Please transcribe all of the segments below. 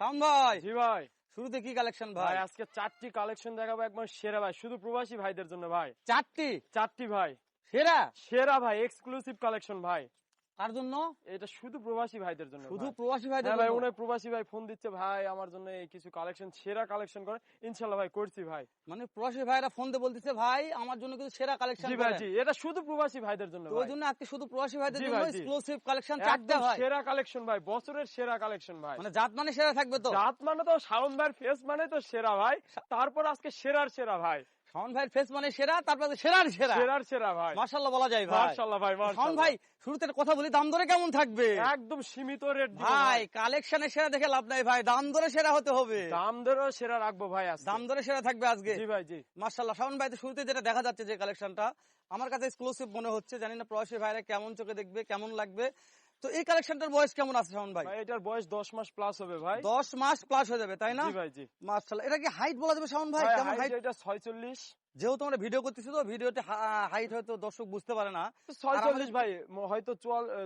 শাম ভাই জি ভাই। শুরুতে কি কালেকশন ভাই? আজকে চারটি কালেকশন দেখাবো একবার সেরা ভাই। শুধু প্রবাসী ভাইদের জন্য ভাই। চারটি? চারটি ভাই। সেরা? সেরা ভাই এক্সক্লুসিভ কালেকশন ভাই। তার জন্য? এটা শুধু প্রবাসী ভাইদের জন্য শুধু প্রবাসী হ্যাঁ ভাই ভাই উনি প্রবাসী ভাই ফোন দিচ্ছে ভাই আমার জন্য কিছু কালেকশন সেরা কালেকশন করে। ইনশাল্লাহ ভাই করছি ভাই। মানে প্রবাসী ভাইরা ফোন দিয়ে বলতেছে ভাই আমার জন্য কিন্তু সেরা কালেকশন জি ভাই জি এটা শুধু প্রবাসী ভাইদের জন্য ওই জন্য আজকে শুধু প্রবাসী ভাইদের জন্য এক্সক্লুসিভ কালেকশন চারটা ভাই। সেরা কালেকশন ভাই বছরের সেরা কালেকশন ভাই। মানে জাত মানে সেরা থাকবে তো। জাত মানে তো শাওন ভাইয়ের ফেস মানে তো সেরা ভাই। তারপর আজকে সেরার সেরা ভাই। শাওন ভাইয়ের ফেস মানে সেরা তারপরে সেরার সেরা। সেরার সেরা ভাই। মাশাআল্লাহ বলা যায় ভাই। মার্শাল্লাহ ভাই শাওন ভাই শুরুতে কথা বলি দাম দরে কেমন থাকবে? একদম সীমিত রেট ভাই কালেকশনে সেরা দেখে লাভ নাই ভাই দাম সেরা হতে হবে। দাম সেরা রাখব ভাই আজকে। দাম সেরা থাকবে আজকে। জি ভাই জি। শাওন ভাই তো শুরুতে যেটা দেখা যাচ্ছে যে কালেকশনটা আমার কাছে এক্সক্লুসিভ মনে হচ্ছে জানি না প্রবাসী ভাইরা কেমন চোখে দেখবে কেমন লাগবে। তো এই কালেকশনটার বয়স কেমন আছে শাওন ভাই? এটার বয়স দশ মাস প্লাস হবে ভাই। দশ মাস প্লাস হয়ে যাবে তাই না? জি ভাই জি। মার্শাল্লাহ এটা কি হাইট বলা যাবে শাওন ভাই? কেমন হাইট এটা ছয়চল্লিশ। যেহেতু আমরা ভিডিও করতেছি তো ভিডিওতে হাইট হয়তো দর্শক বুঝতে পারে না। ছয়চল্লিশ ভাই হয়তো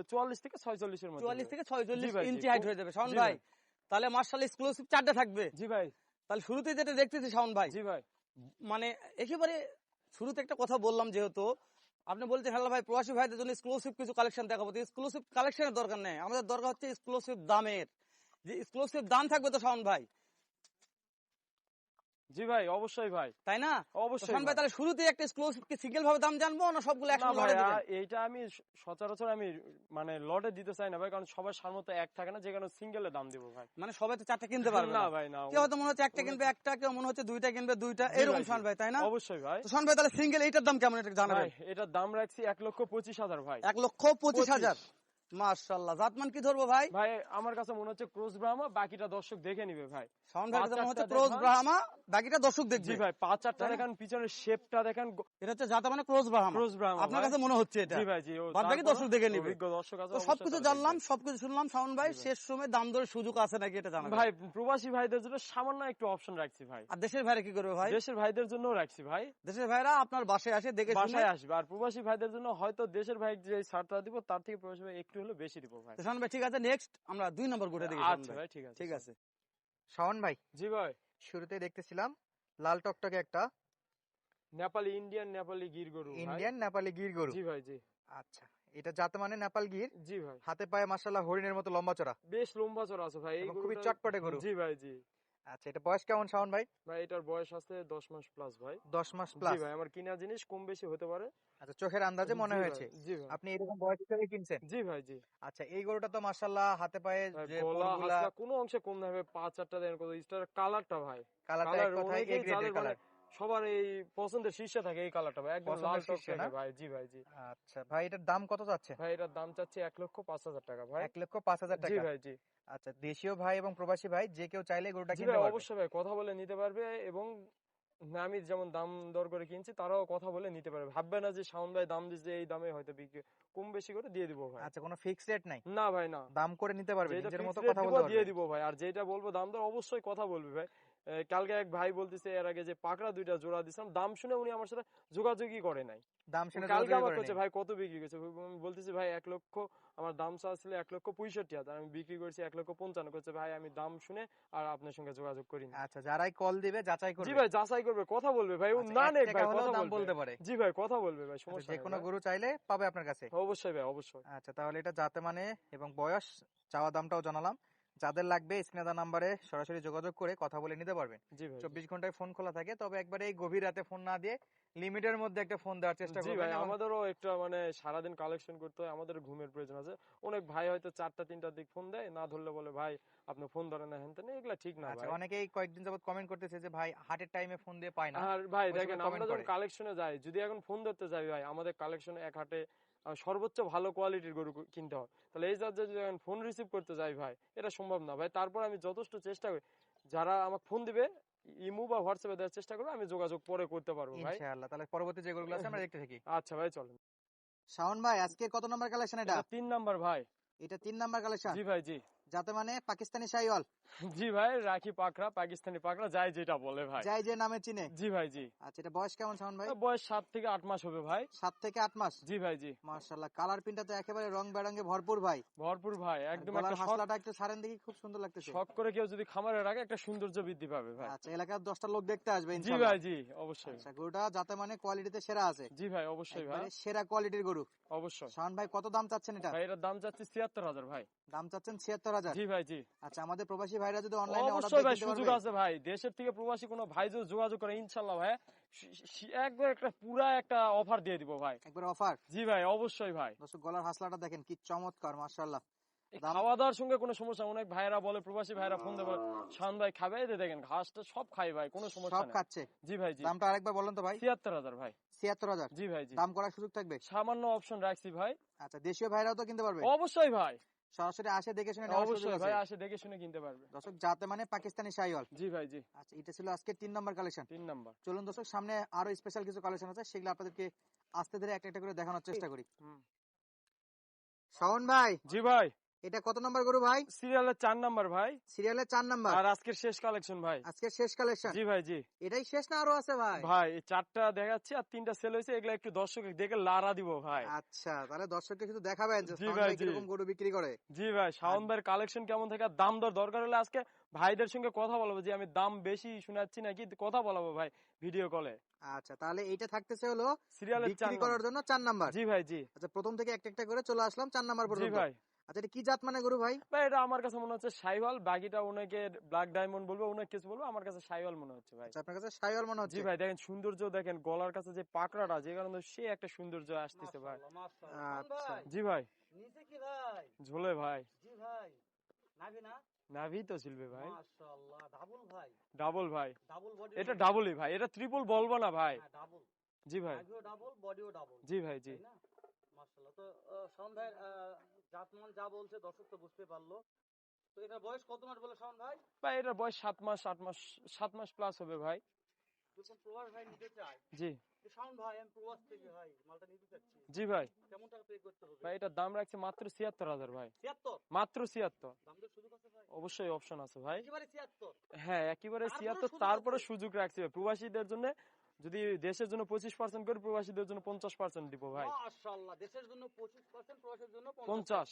চুয়াল্লিশ থেকে ছয়চল্লিশের মধ্যে। চুয়াল্লিশ থেকে ছয়চল্লিশ। ইঞ্চি হাইট হয়ে যাবে শাওন ভাই। ভাই। তাহলে মার্শাল এক্সক্লুসিভ চারটে থাকবে। জি ভাই। তাহলে শুরুতে যেটা দেখতেছি শাওন ভাই জি ভাই। মানে একেবারে শুরুতে একটা কথা বললাম যেহেতু আপনি বলছেন, হ্যালো ভাই, প্রবাসী ভাইদের জন্য এক্সক্লুসিভ কিছু কালেকশন দেখাবো। তো এক্সক্লুসিভ কালেকশনের দরকার নেই। আমাদের দরকার হচ্ছে এক্সক্লুসিভ দামের। যে এক্সক্লুসিভ দাম থাকবে তো শাওন ভাই জি ভাই অবশ্যই ভাই। তাই না? অবশ্যই ভাই। তাহলে শুরুতে একটা সিঙ্গেল ভাবে দাম জানব না সবগুলো ভাই, লড়ে দিবেন? এইটা আমি সচরাচর আমি মানে লটে দিতে চাই না ভাই কারণ সবার সামর্থ্য এক থাকে না যে সিঙ্গেলে দাম দিব ভাই। মানে সবাই তো চারটা কিনতে পারবে না। ভাই না কেউ হয়তো মনে হচ্ছে একটা কিনবে একটা কেউ মনে হচ্ছে দুইটা কিনবে দুইটা এরকম ভাই, ভাই তাই না? অবশ্যই ভাই। তো ভাই তাহলে সিঙ্গেল এইটার দাম কেমন এটা জানাবেন? এটার দাম রাখছি এক লক্ষ পঁচিশ হাজার ভাই। এক লক্ষ পঁচিশ। হাজার। জাতমান কি ধরবো ভাই? ভাই আমার কাছে মনে হচ্ছে ক্রোস ব্রাহ্মা বাকিটা দর্শক দেখে নিবে ভাই। শাওন ভাই মনে হচ্ছে ব্রাহ্মা বাকিটা দর্শক দেখবে। ভাই পাঁচ চারটা দেখেন পিছনের শেপটা দেখেন এটা হচ্ছে জাতা মানে ব্রাহ্মা। ক্রোস ব্রাহ্মা আপনার কাছে মনে হচ্ছে এটা? জি ভাই জি বাদ বাকি দর্শক দেখে নিবে। অভিজ্ঞ দর্শক আছে সবকিছু জানলাম সবকিছু শুনলাম শাওন ভাই শেষ সময় দাম দরের সুযোগ আছে নাকি এটা জানাবেন ভাই প্রবাসী ভাইদের জন্য সামান্য একটু অপশন রাখছি ভাই। আর দেশের ভাইরা কি করবে ভাই? দেশের ভাইদের জন্য রাখছি ভাই। দেশের ভাইরা আপনার বাসায় আসে দেখে শুনে বাসায় আসবে। আর প্রবাসী ভাইদের জন্য হয়তো দেশের ভাই যে ছাড়টা দিব তার থেকে প্রবাসী ভাই একটু হলে বেশি দিব ভাই। শাওন ভাই ঠিক আছে নেক্সট আমরা দুই নম্বর গোটে দেখি আচ্ছা ভাই। ঠিক আছে ঠিক আছে। শাওন ভাই জি ভাই। শুরুতে দেখতেছিলাম লাল টকটকে একটা নেপালি ইন্ডিয়ান নেপালি গির গরু ইন্ডিয়ান নেপালি গির গরু। জি ভাই জি। আচ্ছা এটা জাত মানে নেপাল গির। জি ভাই। হাতে পায়ে মাসাল্লাহ হরিণের মতো লম্বা চড়া। বেশ লম্বা চড়া আছে ভাই খুবই চটপটে গরু। জি ভাই জি। আচ্ছা এটা বয়স কেমন শাওন ভাই? ভাই এটার বয়স আছে দশ মাস প্লাস ভাই। দশ মাস জি প্লাস ভাই আমার কিনা জিনিস কম বেশি হতে পারে। আচ্ছা চোখের আন্দাজে মনে হয়েছে? আপনি এরকম বয়স হিসেবে কিনছেন? জি ভাই জি। আচ্ছা এই গরুটা তো মাশাল্লাহ হাতে পায়ে যে গলা কোনো অংশে কম না হবে পাঁচ চারটা দেন কত স্টার কালারটা ভাই। কালারটা কালার এক কথায় মানে কালার। সবার এই পছন্দের শীর্ষে থাকে এই কালারটা ভাই। একদম লাল শীর্ষে ভাই জি ভাই জি। আচ্ছা ভাই এটার দাম কত যাচ্ছে? ভাই এটার দাম চাচ্ছি এক লক্ষ পাঁচ হাজার টাকা ভাই। এক লক্ষ পাঁচ হাজার জি টাকা? ভাই জি। আচ্ছা দেশীয় ভাই এবং প্রবাসী ভাই যে কেউ চাইলে গরুটা কিনতে পারবে। অবশ্যই ভাই কথা বলে নিতে পারবে এবং আমি যেমন দাম দর করে কিনছি তারাও কথা বলে নিতে পারবে। ভাববে না যে শাওন ভাই দাম দিচ্ছে এই দামে হয়তো বিক্রি কম বেশি করে দিয়ে দিব ভাই। আচ্ছা কোনো ফিক্স রেট নাই? না ভাই না। দাম করে নিতে পারবে নিজের মতো কথা বলতে দিয়ে দিব ভাই। আর যেটা বলব দাম দর অবশ্যই কথা বলবে ভাই। কালকে এক ভাই বলতেছে এর আগে যে পাকড়া দুইটা জোড়া দিছিলাম দাম শুনে উনি আমার সাথে যোগাযোগই করে নাই। দাম শুনে কালকে আমার করে করছে ভাই কত বিক্রি করছে? আমি বলতেছি ভাই এক লক্ষ আমার দাম চা ছিল এক লক্ষ পঁয়ষট্টি হাজার। আমি বিক্রি করছি এক লক্ষ পঞ্চান্ন। করছে ভাই আমি দাম শুনে আর আপনার সঙ্গে যোগাযোগ করিনি। আচ্ছা যারাই কল দিবে যাচাই করবে। জি ভাই যাচাই করবে কথা বলবে। ভাই ও আচ্ছা, না টাকা ভাই কথা দাম বলতে পারে। জি ভাই কথা বলবে ভাই আচ্ছা, সমস্যা যে কোনো গরু চাইলে পাবে আপনার কাছে। অবশ্যই ভাই অবশ্যই। আচ্ছা তাহলে এটা যাতে মানে এবং বয়স চাওয়া দামটাও জানালাম। যাদের লাগবে স্ক্রিনে নাম্বারে সরাসরি যোগাযোগ করে কথা বলে নিতে পারবেন। চব্বিশ ঘন্টায় ফোন খোলা থাকে তবে একবারে এই গভীর রাতে ফোন না দিয়ে লিমিটের মধ্যে একটা ফোন দেওয়ার চেষ্টা করবেন ভাই আমাদেরও একটা মানে সারাদিন কালেকশন করতে হয় আমাদের ঘুমের প্রয়োজন আছে। অনেক ভাই হয়তো চারটা তিনটার দিক ফোন দেয় না ধরলে বলে ভাই আপনি ফোন ধরেন না হ্যান এগুলা ঠিক না আচ্ছা অনেকেই কয়েকদিন যাবত কমেন্ট করতেছে যে ভাই হাটের টাইমে ফোন দিয়ে পায় না। আর ভাই দেখেন আমরা যখন কালেকশনে যাই যদি এখন ফোন ধরতে যাই ভাই আমাদের কালেকশনে এক হাটে সর্বোচ্চ ভালো কোয়ালিটির গরু কিনতে হয়। তাহলে এই জাত যদি ফোন রিসিভ করতে যাই ভাই এটা সম্ভব না। ভাই তারপর আমি যথেষ্ট চেষ্টা করি। যারা আমাকে ফোন দিবে ইমু বা হোয়াটসঅ্যাপে দেওয়ার চেষ্টা করবে আমি যোগাযোগ পরে করতে পারব ভাই। ইনশাআল্লাহ তাহলে পরবর্তী যে গরুগুলো আছে আমরা দেখতে থাকি। আচ্ছা ভাই চলেন। শাওন ভাই আজকে কত নাম্বার কালেকশন এটা? তিন নাম্বার ভাই। এটা তিন নাম্বার কালেকশন জি ভাই জি। যাতে মানে পাকিস্তানি শাহিওয়াল জি ভাই রাখি পাকড়া পাকিস্তানি পাকড়া যাই যেটা বলে ভাই। যাই যে নামে চিনে। জি ভাই জি। আচ্ছা এটা বয়স কেমন শাওন ভাই? বয়স সাত থেকে আট মাস হবে ভাই। সাত থেকে আট মাস? জি ভাই জি। মার্শাল্লাহ কালার প্রিন্টটা তো একেবারে রং বেরঙে ভরপুর ভাই। ভরপুর ভাই একদম একটা হাসলাটা একটু সারেন দেখি খুব সুন্দর লাগতেছে। শখ করে কেউ যদি খামারে রাখে একটা সৌন্দর্য বৃদ্ধি পাবে ভাই। আচ্ছা এলাকার দশটা লোক দেখতে আসবে জি ভাই জি অবশ্যই। আচ্ছা গরুটা যাতে মানে কোয়ালিটিতে সেরা আছে। জি ভাই অবশ্যই ভাই। সেরা কোয়ালিটির গরু। অবশ্যই। শাওন ভাই কত দাম চাচ্ছেন এটা? ভাই এটার দাম চাচ্ছি ছিয়াত্তর হাজার ভাই। দাম চাচ্ছেন ছিয়াত্তর হাজার জি ভাই জি। আচ্ছা আমাদের প্রবাসী ভাইরা যদি অনলাইনে অর্ডার অবশ্যই ভাই সুযোগ আছে ভাই। দেশের থেকে প্রবাসী কোনো ভাই যদি যোগাযোগ করে ইনশাল্লাহ ভাই একবার একটা পুরা একটা অফার দিয়ে দিব ভাই। একবার অফার জি ভাই অবশ্যই ভাই। দর্শক গলার হাসলাটা দেখেন কি চমৎকার মাশাআল্লাহ। খাওয়া দাওয়ার সঙ্গে কোনো সমস্যা অনেক ভাইরা বলে প্রবাসী ভাইরা ফোন দেবে শান ভাই খাবে? দেখেন ঘাসটা সব খাই ভাই কোনো সমস্যা সব খাচ্ছে? জি ভাই জি। দামটা আরেকবার বলেন তো ভাই। ছিয়াত্তর হাজার ভাই। ছিয়াত্তর হাজার? জি ভাই জি। দাম করার সুযোগ থাকবে? সামান্য অপশন রাখছি ভাই। আচ্ছা দেশীয় ভাইরাও তো কিনতে পারবে? অবশ্যই ভাই। সরাসরি আসে দেখে শুনে অবশ্যই ভাই আসে দেখে শুনে কিনতে পারবে। দর্শক যাতে মানে পাকিস্তানি শাইওয়াল। জি ভাই জি। আচ্ছা এটা ছিল আজকে তিন নম্বর কালেকশন তিন নম্বর। চলুন দর্শক সামনে আরও স্পেশাল কিছু কালেকশন আছে সেগুলো আপনাদেরকে আস্তে ধীরে একটা একটা করে দেখানোর চেষ্টা করি। শাওন ভাই! জি ভাই। এটা কত নম্বর গরু ভাই? সিরিয়ালের চার নাম্বার ভাই। সিরিয়ালের চার নাম্বার। আর আজকের শেষ কালেকশন ভাই। আজকে শেষ কালেকশন? জি ভাই জি। এটাই শেষ না আরও আছে ভাই? ভাই এই চারটা দেখাচ্ছি আর তিনটা সেল হয়েছে এগুলা একটু দর্শক দেখে লারা দিব ভাই। আচ্ছা তাহলে দর্শককে শুধু দেখাবেন যে জি ভাই, জি। কীরকম গরু বিক্রি করে। জি ভাই শাওন ভাইয়ের কালেকশন কেমন থেকে? দাম দর দরকার হলে আজকে ভাইদের সঙ্গে কথা বলব যে আমি দাম বেশি শোনাচ্ছি নাকি কথা বলব ভাই ভিডিও কলে। আচ্ছা তাহলে এইটা থাকতেছে হলো সিরিয়ালের বিক্রি করার জন্য চার নাম্বার। জি ভাই জি। আচ্ছা প্রথম থেকে একটা একটা করে চলে আসলাম চার নাম্বার জি পর্যন্ত। ভাই। আচ্ছা এটা কি জাত মানে গরু ভাই? ভাই এটা আমার কাছে মনে হচ্ছে সাইওয়াল। বাকিটা অনেকে ব্ল্যাক ডায়মন্ড বলবে অনেক কিছু বলবে আমার কাছে সাইওয়াল মনে হচ্ছে ভাই। আচ্ছা আপনার কাছে শাইওয়াল মনে জি হচ্ছে? ভাই দেখেন সৌন্দর্য দেখেন গলার কাছে যে পাকড়াটা যে কারণে সে একটা সৌন্দর্য আসতেছে ভাই। আচ্ছা। জি ভাই। নিচে কি ভাই? ঝোলে ভাই। জি ভাই। নাভি না? নাভি তো শিলবে ভাই। মাশাআল্লাহ ডাবল ভাই। ডাবল ভাই। ডাবল বডি এটা ডাবলই ভাই এটা ট্রিপল বলব না ভাই। ডাবল জি ভাই। ডাবল বডিও ডাবল জি ভাই জি। মাশাআল্লাহ তো আহ, জাতমান যা বলছে দর্শক তো বুঝতে পারল। তো এটার বয়স কত মাস বলে শাওন ভাই? ভাই এটার বয়স সাত মাস আট মাস সাত মাস প্লাস হবে ভাই। যখন প্রবাস ভাই নিতে চায় জি। শাওন ভাই আমি প্রবাস থেকে ভাই মালটা নিতে চাচ্ছি। জি ভাই। কেমন টাকা পে করতে হবে? ভাই এটার দাম রাখছে মাত্র ছিয়াত্তর হাজার ভাই। 76 মাত্র ছিয়াত্তর। দাম তো সুযোগ আছে ভাই। অবশ্যই অপশন আছে ভাই। একেবারে 76 হ্যাঁ একেবারে ছিয়াত্তর তারপরে সুযোগ রাখছি। প্রবাসীদের জন্য যদি দেশের জন্য পঁচিশ পার্সেন্ট করে প্রবাসীদের জন্য পঞ্চাশ পার্সেন্ট দিব ভাই। মাশাআল্লাহ দেশের জন্য 25% প্রবাসের জন্য পঞ্চাশ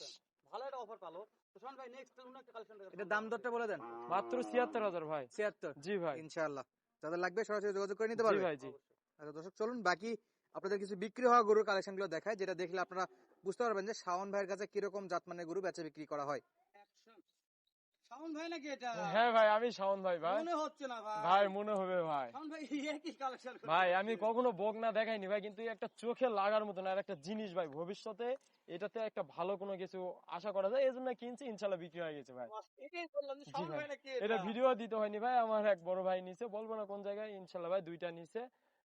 ভালো একটা অফার পালো। তো ভাই নেক্সট একটা কালেকশন এটা দাম দরটা বলে দেন। মাত্র ছিয়াত্তর হাজার ভাই। ছিয়াত্তর। জি ভাই। ইনশাআল্লাহ। যাদের লাগবে সরাসরি যোগাযোগ করে নিতে পারবে। ভাই জি। আচ্ছা দর্শক চলুন বাকি আপনাদের কিছু বিক্রি হওয়া গরুর কালেকশনগুলো দেখায় যেটা দেখলে আপনারা বুঝতে পারবেন যে শাওন ভাইয়ের কাছে কীরকম জাতমানের গরু বেচা বিক্রি করা হয়। শাওন ভাই নাকি এটা? হ্যাঁ ভাই আমি শাওন ভাই ভাই। মনে হচ্ছে না ভাই। ভাই মনে হবে ভাই। শাওন ভাই একই কালেকশন ভাই আমি কখনো বক না দেখাইনি ভাই কিন্তু একটা চোখে লাগার মতন আর একটা জিনিস ভাই ভবিষ্যতে এটাতে একটা ভালো কোনো কিছু আশা করা যায় এই জন্য কিনছি ইনশাল্লাহ বিক্রি হয়ে গেছে ভাই। এটাই বললাম যে শাওন ভাই। নাকি এটা? ভিডিও দিতে হয়নি ভাই আমার এক বড় ভাই নিছে বলব না কোন জায়গায় ইনশাল্লাহ ভাই দুইটা নিছে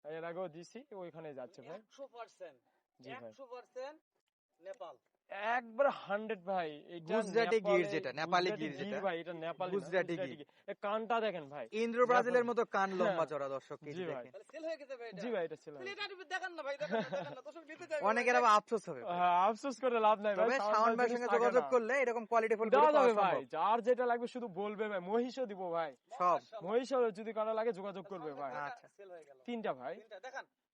এর আগেও দিছি ওইখানে যাচ্ছে ভাই। 100% জি ভাই। 100% নেপাল। একবার হান্ড্রেড ভাই গুজরাটি গির যেটা, নেপালি গির যেটা। ভাই এটা নেপালি গুজরাটি গির। কানটা দেখেন ভাই। ইন্দ্র ব্রাজিলের মতো কান লম্বা হ্যাঁ। চড়া দর্শক ভাই। দেখেন। সেল হয়ে গেছে ভাই জি ভাই এটা একটু না ভাই দেখান না, দর্শক নিতে চাইবে অনেকের আবার আফসোস হবে হ্যাঁ, আফসোস করে লাভ নাই ভাই ভাইয়ের সঙ্গে যোগাযোগ করলে এরকম কোয়ালিটি ফুল দেওয়া যাবে ভাই যার যেটা লাগবে শুধু বলবে ভাই মহিষও দিব ভাই। সব। মহিষও যদি কারও লাগে যোগাযোগ করবে ভাই। আচ্ছা। সেল হয়ে গেল। তিনটা ভাই। তিনটা দেখান। আচ্ছা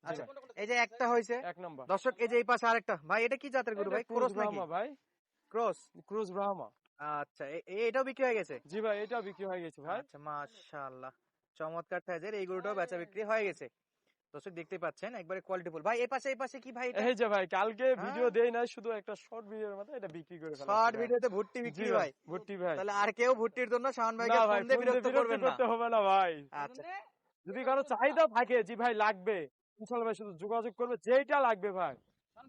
এই যে একটা হয়েছে। এক নম্বর। দর্শক এই যে এই পাশে আরেকটা। ভাই এটা কি জাতের গরু ভাই? ক্রস নাকি? ভাই। ক্রস ক্রুজ ব্রাহ্মা আচ্ছা এটাও বিক্রি হয়ে গেছে? জি ভাই এটা বিক্রি হয়ে গেছে ভাই। আচ্ছা মাশাআল্লাহ। চমৎকার সাইজের এই গরুটাও বেচা বিক্রি হয়ে গেছে। দর্শক দেখতে পাচ্ছেন একবারে ভাই এই পাশে এই পাশে কি ভাই এই যে ভাই কালকে হ্যাঁ। ভিডিও দেই নাই শুধু একটা শর্ট ভিডিওর মতো এটা বিক্রি করে ফেলা শর্ট ভিডিওতে জি বিক্রি ভাই ভাই। ভর্তি ভাই। তাহলে আর কেউ ভুট্টির জন্য শাওন ভাইকে ফোন দিয়ে বিরক্ত করবেন না। করতে হবে না ভাই। আচ্ছা। যদি কারও চাহিদা থাকে জি ভাই লাগবে। ইনশাল্লাহ ভাই শুধু যোগাযোগ করবে যেইটা লাগবে ভাই।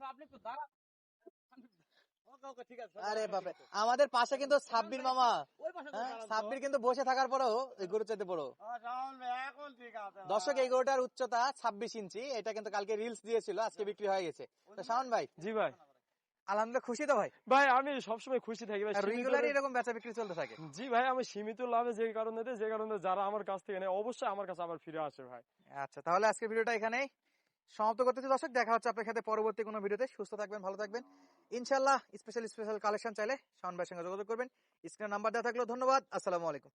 আপনি একটু দাঁড়ান। ওকে ওকে ঠিক আছে আরে বাপরে আমাদের পাশে কিন্তু সাব্বির মামা। ওই পাশে তো হ্যাঁ। সাব্বির কিন্তু বসে থাকার পরেও এই গরু চাইতে বড়। আহ, শাওন ভাই এখন ঠিক আছে দর্শক এই গরুটার উচ্চতা ছাব্বিশ ইঞ্চি এটা কিন্তু কালকে রিলস দিয়েছিল আজকে বিক্রি হয়ে গেছে। তো শাওন ভাই জি ভাই। আলহামদুলিল্লাহ খুশি তো ভাই? ভাই আমি সবসময় খুশি থাকি ভাই রেগুলারই এরকম বেচা বিক্রি চলতে থাকে। জি ভাই আমি সীমিত লাভে যে কারণে যে কারণে যারা আমার কাছ থেকে নেয় অবশ্যই আমার কাছে আবার ফিরে আসে ভাই। আচ্ছা তাহলে আজকে ভিডিওটা এখানেই সমাপ্ত করতেছি দর্শক দেখা হচ্ছে আপনার সাথে পরবর্তী কোনো ভিডিওতে। সুস্থ থাকবেন ভালো থাকবেন। ইনশাল্লাহ স্পেশাল স্পেশাল কালেকশন চাইলে শাওন ভাইয়ের সঙ্গে যোগাযোগ করবেন। স্ক্রিনে নাম্বার দেওয়া থাকল ধন্যবাদ আসসালামু আলাইকুম।